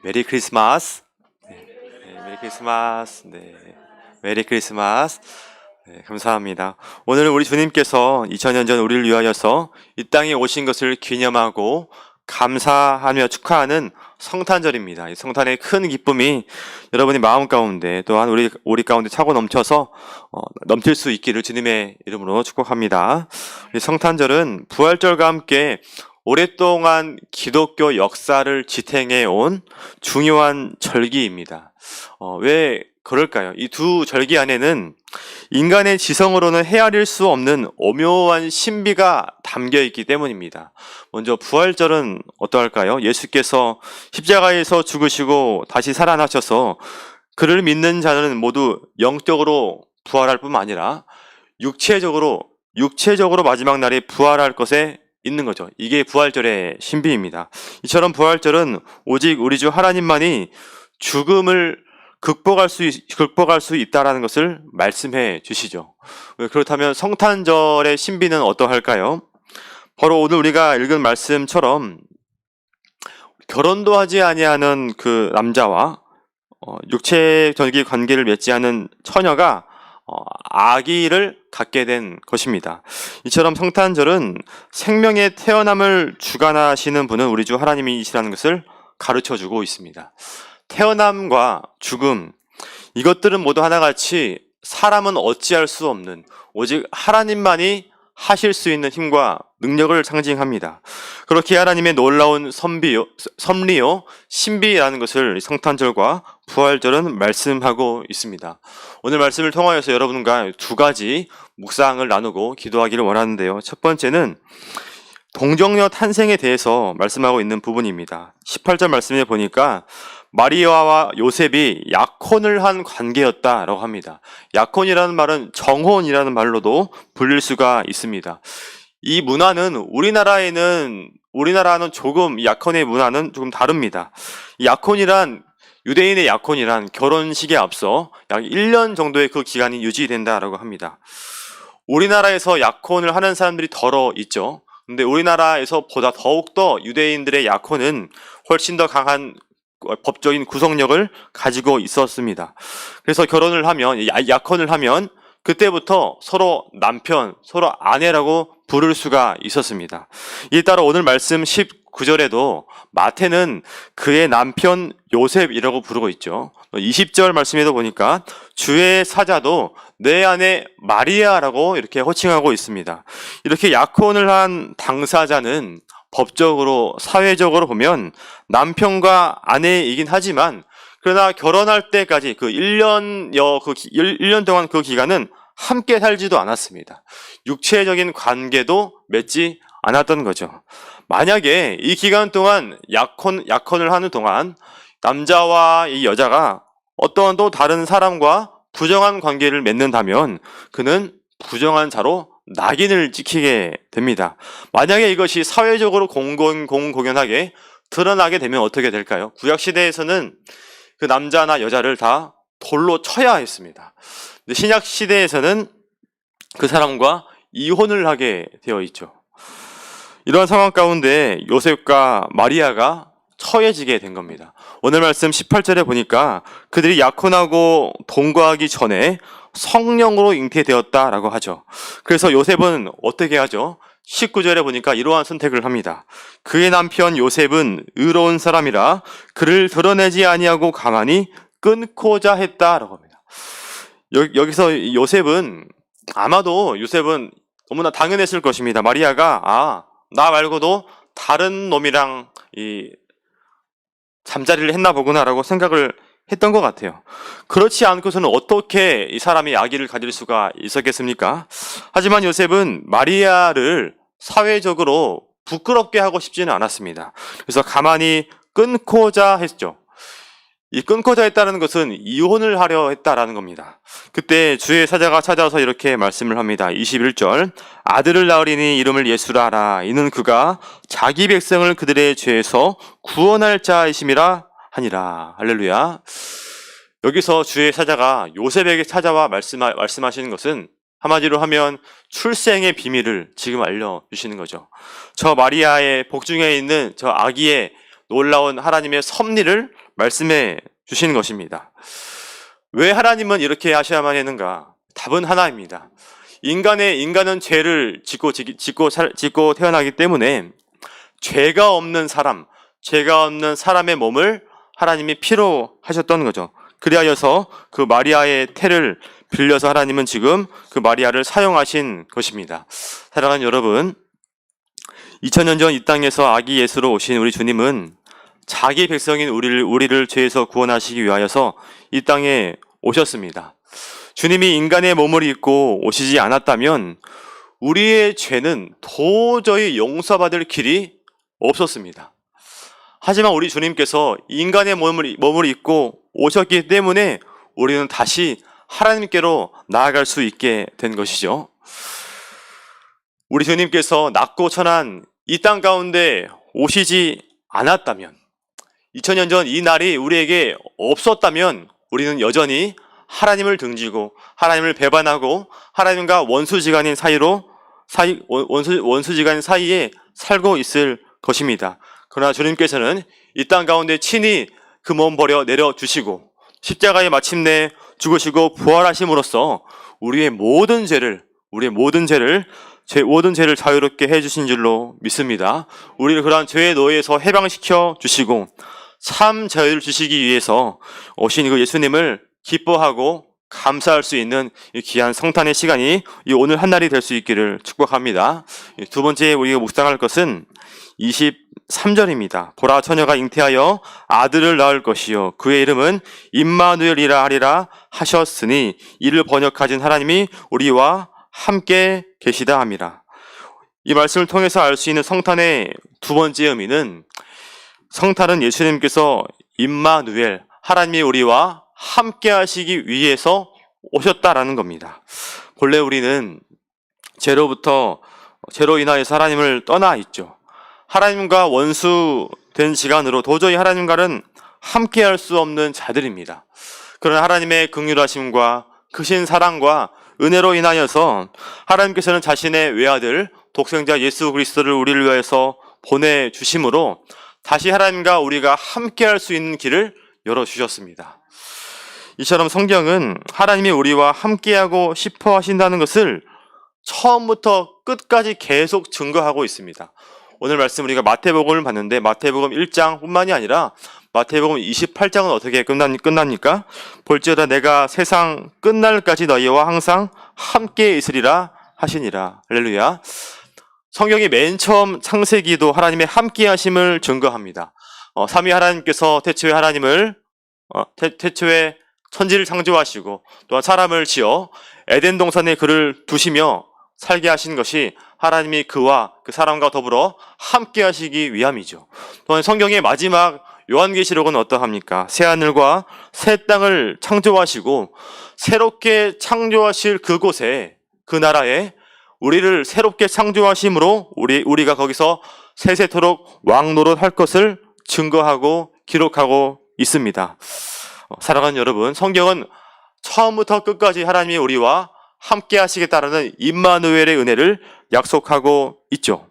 메리 크리스마스. 네, 네, 메리 크리스마스. 네. 메리 크리스마스. 네, 감사합니다. 오늘 우리 주님께서 2000년 전 우리를 위하여서 이 땅에 오신 것을 기념하고 감사하며 축하하는 성탄절입니다. 이 성탄의 큰 기쁨이 여러분의 마음 가운데 또한 우리 우리 가운데 차고 넘쳐서 어, 넘칠 수 있기를 주님의 이름으로 축복합니다. 이 성탄절은 부활절과 함께 오랫동안 기독교 역사를 지탱해 온 중요한 절기입니다. 어, 왜 그럴까요? 이 두 절기 안에는 인간의 지성으로는 헤아릴 수 없는 오묘한 신비가 담겨 있기 때문입니다. 먼저 부활절은 어떠할까요? 예수께서 십자가에서 죽으시고 다시 살아나셔서 그를 믿는 자는 모두 영적으로 부활할 뿐만 아니라 육체적으로 육체적으로 마지막 날에 부활할 것에 있는 거죠. 이게 부활절의 신비입니다. 이처럼 부활절은 오직 우리 주 하나님만이 죽음을 극복할 수, 있, 극복할 수 있다라는 것을 말씀해 주시죠. 그렇다면 성탄절의 신비는 어떠할까요? 바로 오늘 우리가 읽은 말씀처럼 결혼도 하지 아니하는 그 남자와 어, 육체적인 관계를 맺지 않은 처녀가 어, 아기를 갖게 된 것입니다. 이처럼 성탄절은 생명의 태어남을 주관하시는 분은 우리 주 하나님이시라는 것을 가르쳐 주고 있습니다. 태어남과 죽음, 이것들은 모두 하나같이 사람은 어찌할 수 없는 오직 하나님만이 하실 수 있는 힘과 능력을 상징합니다. 그렇게 하나님의 놀라운 선비요, 섭리요, 신비라는 것을 성탄절과 부활절은 말씀하고 있습니다. 오늘 말씀을 통하여서 여러분과 두 가지 묵상을 나누고 기도하기를 원하는데요. 첫 번째는 동정녀 탄생에 대해서 말씀하고 있는 부분입니다. 18절 말씀에 보니까 마리아와 요셉이 약혼을 한 관계였다라고 합니다. 약혼이라는 말은 정혼이라는 말로도 불릴 수가 있습니다. 이 문화는 우리나라에는 우리나라는 조금 약혼의 문화는 조금 다릅니다. 약혼이란 유대인의 약혼이란 결혼식에 앞서 약 1년 정도의 그 기간이 유지된다라고 합니다. 우리나라에서 약혼을 하는 사람들이 덜어 있죠. 근데 우리나라에서 보다 더욱더 유대인들의 약혼은 훨씬 더 강한 법적인 구속력을 가지고 있었습니다. 그래서 결혼을 하면, 약혼을 하면 그때부터 서로 남편, 서로 아내라고 부를 수가 있었습니다. 이에 따라 오늘 말씀 19절에도 마태는 그의 남편 요셉이라고 부르고 있죠. 20절 말씀에도 보니까 주의 사자도 내 아내 마리아라고 이렇게 호칭하고 있습니다. 이렇게 약혼을 한 당사자는 법적으로 사회적으로 보면 남편과 아내이긴 하지만 그러나 결혼할 때까지 그 1년여 그 1년 동안 그 기간은 함께 살지도 않았습니다. 육체적인 관계도 맺지 않았던 거죠. 만약에 이 기간 동안 약혼 약혼을 하는 동안 남자와 이 여자가 어떠한 또 다른 사람과 부정한 관계를 맺는다면 그는 부정한 자로 낙인을 찍히게 됩니다. 만약에 이것이 사회적으로 공공, 공공연하게 드러나게 되면 어떻게 될까요? 구약시대에서는 그 남자나 여자를 다 돌로 쳐야 했습니다. 신약시대에서는 그 사람과 이혼을 하게 되어 있죠. 이러한 상황 가운데 요셉과 마리아가 처해지게 된 겁니다. 오늘 말씀 18절에 보니까 그들이 약혼하고 동거하기 전에 성령으로 잉태되었다라고 하죠. 그래서 요셉은 어떻게 하죠? 19절에 보니까 이러한 선택을 합니다. 그의 남편 요셉은 의로운 사람이라 그를 드러내지 아니하고 가만히 끊고자 했다라고 합니다. 여, 기서 요셉은 아마도 요셉은 너무나 당연했을 것입니다. 마리아가 아, 나 말고도 다른 놈이랑 이 잠자리를 했나 보구나라고 생각을 했던 것 같아요. 그렇지 않고서는 어떻게 이 사람이 아기를 가질 수가 있었겠습니까? 하지만 요셉은 마리아를 사회적으로 부끄럽게 하고 싶지는 않았습니다. 그래서 가만히 끊고자 했죠. 이 끊고자 했다는 것은 이혼을 하려 했다라는 겁니다. 그때 주의 사자가 찾아와서 이렇게 말씀을 합니다. 21절 아들을 낳으리니 이름을 예수라라 이는 그가 자기 백성을 그들의 죄에서 구원할 자이심이라 하니라. 할렐루야. 여기서 주의 사자가 요셉에게 찾아와 말씀하, 말씀하시는 것은 한마디로 하면 출생의 비밀을 지금 알려주시는 거죠. 저 마리아의 복중에 있는 저 아기의 놀라운 하나님의 섭리를 말씀해 주신 것입니다. 왜 하나님은 이렇게 하셔야만 했는가? 답은 하나입니다. 인간의 인간은 죄를 짓고 짓고 살- 짓고 태어나기 때문에 죄가 없는 사람, 죄가 없는 사람의 몸을 하나님이 피로 하셨던 거죠. 그리하여서 그 마리아의 태를 빌려서 하나님은 지금 그 마리아를 사용하신 것입니다. 사랑하는 여러분, 2000년 전 이 땅에서 아기 예수로 오신 우리 주님은 자기 백성인 우리를, 우리를 죄에서 구원하시기 위하여서 이 땅에 오셨습니다. 주님이 인간의 몸을 입고 오시지 않았다면 우리의 죄는 도저히 용서받을 길이 없었습니다. 하지만 우리 주님께서 인간의 몸을, 몸을 입고 오셨기 때문에 우리는 다시 하나님께로 나아갈 수 있게 된 것이죠. 우리 주님께서 낮고 천한 이 땅 가운데 오시지 않았다면, 2000년 전 이 날이 우리에게 없었다면 우리는 여전히 하나님을 등지고 하나님을 배반하고 하나님과 원수지간인 사이로 사이 원수 원수지간 사이에 살고 있을 것입니다. 그러나 주님께서는 이 땅 가운데 친히 그 몸 버려 내려 주시고 십자가에 마침내 죽으시고 부활하심으로써 우리의 모든 죄를 우리의 모든 죄를 제 모든 죄를 자유롭게 해 주신 줄로 믿습니다. 우리를 그러한 죄의 노예에서 해방시켜 주시고 참 자유를 주시기 위해서 오신 그 예수님을 기뻐하고 감사할 수 있는 이 귀한 성탄의 시간이 이 오늘 한 날이 될 수 있기를 축복합니다. 이두 번째 우리가 묵상할 것은 23절입니다. 보라 처녀가 잉태하여 아들을 낳을 것이요 그의 이름은 임마누엘이라 하리라 하셨으니 이를 번역하신 하나님이 우리와 함께 계시다 함이라. 이 말씀을 통해서 알 수 있는 성탄의 두 번째 의미는 성탄은 예수님께서 임마누엘 하나님이 우리와 함께 하시기 위해서 오셨다라는 겁니다. 본래 우리는 죄로부터 죄로 인하여서 하나님을 떠나 있죠. 하나님과 원수된 시간으로 도저히 하나님과는 함께 할 수 없는 자들입니다. 그러나 하나님의 긍휼하심과 크신 사랑과 은혜로 인하여서 하나님께서는 자신의 외아들 독생자 예수 그리스도를 우리를 위해서 보내 주심으로 다시 하나님과 우리가 함께 할 수 있는 길을 열어 주셨습니다. 이처럼 성경은 하나님이 우리와 함께하고 싶어 하신다는 것을 처음부터 끝까지 계속 증거하고 있습니다. 오늘 말씀 우리가 마태복음을 봤는데 마태복음 1장뿐만이 아니라 마태복음 28장은 어떻게 끝납니, 끝납니까? 볼지어다 내가 세상 끝날까지 너희와 항상 함께 있으리라 하시니라. 할렐루야. 성경이 맨 처음 창세기도 하나님의 함께 하심을 증거합니다. 어, 삼위 하나님께서 태초에 하나님을 어, 태, 태초에 천지를 창조하시고 또한 사람을 지어 에덴 동산에 그를 두시며 살게 하신 것이 하나님이 그와 그 사람과 더불어 함께 하시기 위함이죠. 또한 성경의 마지막 요한계시록은 어떠합니까? 새 하늘과 새 땅을 창조하시고 새롭게 창조하실 그곳에 그 나라에 우리를 새롭게 창조하심으로 우리 우리가 거기서 세세토록 왕노릇 할 것을 증거하고 기록하고 있습니다. 어, 사랑하는 여러분, 성경은 처음부터 끝까지 하나님이 우리와 함께 하시겠다라는 임마누엘의 은혜를 약속하고 있죠.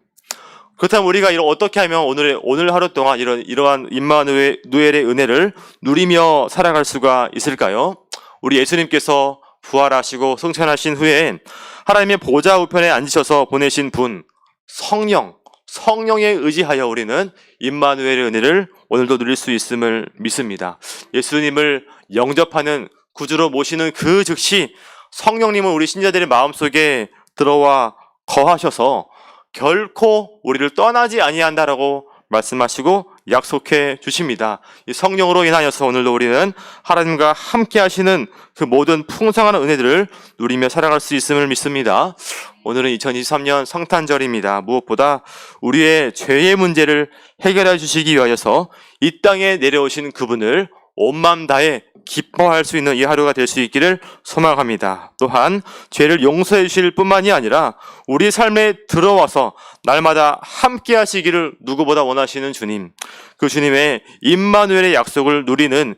그렇다면 우리가 이런 어떻게 하면 오늘 오늘 하루 동안 이런 이러한 임마누엘의 은혜를 누리며 살아갈 수가 있을까요? 우리 예수님께서 부활하시고 승천하신 후에 하나님의 보좌 우편에 앉으셔서 보내신 분 성령 성령에 의지하여 우리는 임마누엘의 은혜를 오늘도 누릴 수 있음을 믿습니다. 예수님을 영접하는 구주로 모시는 그 즉시 성령님은 우리 신자들의 마음속에 들어와 거하셔서 결코 우리를 떠나지 아니한다라고 말씀하시고 약속해 주십니다. 이 성령으로 인하여서 오늘도 우리는 하나님과 함께 하시는 그 모든 풍성한 은혜들을 누리며 살아갈 수 있음을 믿습니다. 오늘은 2023년 성탄절입니다. 무엇보다 우리의 죄의 문제를 해결해 주시기 위하여서 이 땅에 내려오신 그분을 온 마음 다해 기뻐할 수 있는 이 하루가 될 수 있기를 소망합니다. 또한 죄를 용서해 주실 뿐만이 아니라 우리 삶에 들어와서 날마다 함께 하시기를 누구보다 원하시는 주님, 그 주님의 임마누엘의 약속을 누리는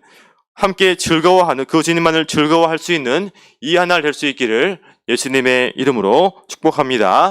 함께 즐거워하는 그 주님만을 즐거워할 수 있는 이 하나 될수 있기를 예수님의 이름으로 축복합니다.